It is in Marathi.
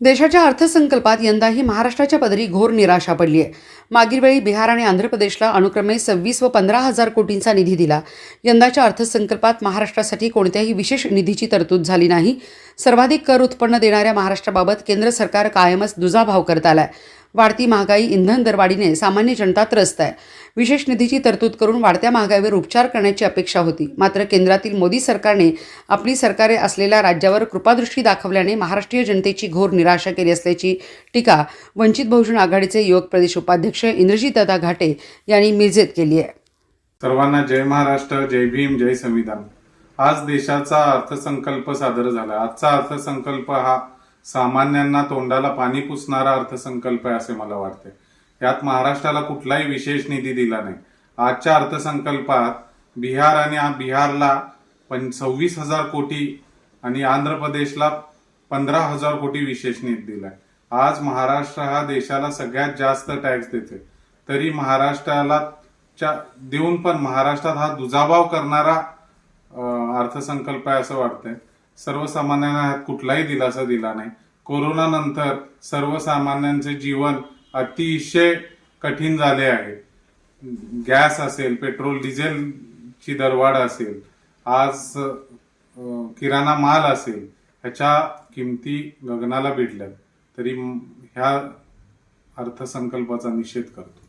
देशाच्या अर्थसंकल्पात यंदाही महाराष्ट्राच्या पदरी घोर निराशा पडली आहे मागील वेळी बिहार आणि आंध्र प्रदेशला अनुक्रमे सव्वीस व पंधरा हजार कोटींचा निधी दिला. यंदाच्या अर्थसंकल्पात महाराष्ट्रासाठी कोणत्याही विशेष निधीची तरतूद झाली नाही. सर्वाधिक कर उत्पन्न देणाऱ्या महाराष्ट्राबाबत केंद्र सरकार कायमच दुजाभाव करत आलाय. वाढती महागाई इंधन दरवाढीने सामान्य जनता त्रस्त आहे. विशेष निधीची तरतूद करून वाढत्या महागाईवर उपचार करण्याची अपेक्षा होती. मात्र केंद्रातील मोदी सरकारने आपली सरकारे असलेल्या राज्यावर कृपादृष्टी दाखवल्याने महाराष्ट्रीय जनतेची घोर निराशा केली असल्याची टीका वंचित बहुजन आघाडीचे युवक प्रदेश उपाध्यक्ष इंद्रजितदादा घाटे यांनी मिरजेत केली आहे. सर्वांना जय महाराष्ट्र जय भीम जय संविधान. आज देशाचा अर्थसंकल्प सादर झाला. आजचा अर्थसंकल्प हा सामान्यांना तोंडाला पाणी पुसणारा अर्थसंकल्प आहे असे मला वाटते. यात महाराष्ट्राला कुठलाही विशेष निधी दिला नाही. आजच्या अर्थसंकल्पात बिहार आणि बिहारला पण सव्वीस हजार कोटी आणि आंध्र प्रदेशला पंधरा हजार कोटी विशेष निधी दिलाय. आज महाराष्ट्र हा देशाला सगळ्यात जास्त टॅक्स देते तरी महाराष्ट्राला च्या देऊन पण महाराष्ट्रात हा दुजाभाव करणारा अर्थसंकल्प आहे असं वाटतंय. सर्वसामान्यांना ह्यात कुठलाही दिलासा दिला नाही. कोरोनानंतर सर्वसामान्यांचे जीवन अतिशय कठीण झाले आहे. गॅस असेल पेट्रोल डिझेलची दरवाढ असेल आज किराणा माल असेल ह्याच्या किमती गगनाला भिडल्यात. तरी ह्या अर्थसंकल्पाचा निषेध करतो.